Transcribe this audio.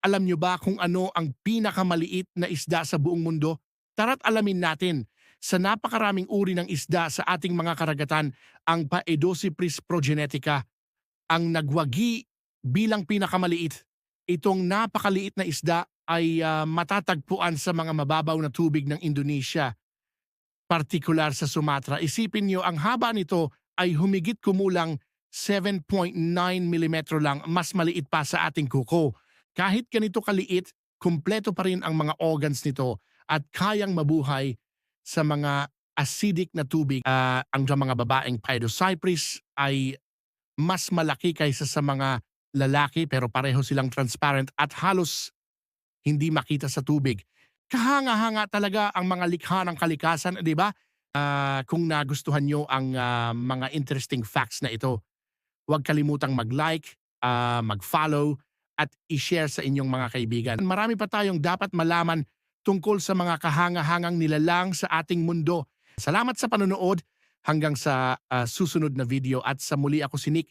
Alam nyo ba kung ano ang pinakamaliit na isda sa buong mundo? Tara't alamin natin. Sa napakaraming uri ng isda sa ating mga karagatan, ang Paedosipris progenetica ang nagwagi bilang pinakamaliit. Itong napakaliit na isda ay ah, matatagpuan sa mga mababaw na tubig ng Indonesia, partikular sa Sumatra. Isipin nyo, ang haba nito ay humigit kumulang 7.9 mm lang, mas maliit pa sa ating kuko. Kahit ganito kaliit, kumpleto pa rin ang mga organs nito at kayang mabuhay sa mga acidic na tubig. Ah, ang mga babaeng Paidocypris ay mas malaki kaysa sa mga lalaki pero pareho silang transparent at halos hindi makita sa tubig. Kahanga-hanga talaga ang mga likha ng kalikasan, di ba? Ah, kung nagustuhan nyo ang ah, mga interesting facts na ito, huwag kalimutang mag-like, ah, mag-follow, at i-share sa inyong mga kaibigan. Marami pa tayong dapat malaman tungkol sa mga kahanga-hangang nilalang sa ating mundo. Salamat sa panonood hanggang sa ah, susunod na video at sa muli ako si Nick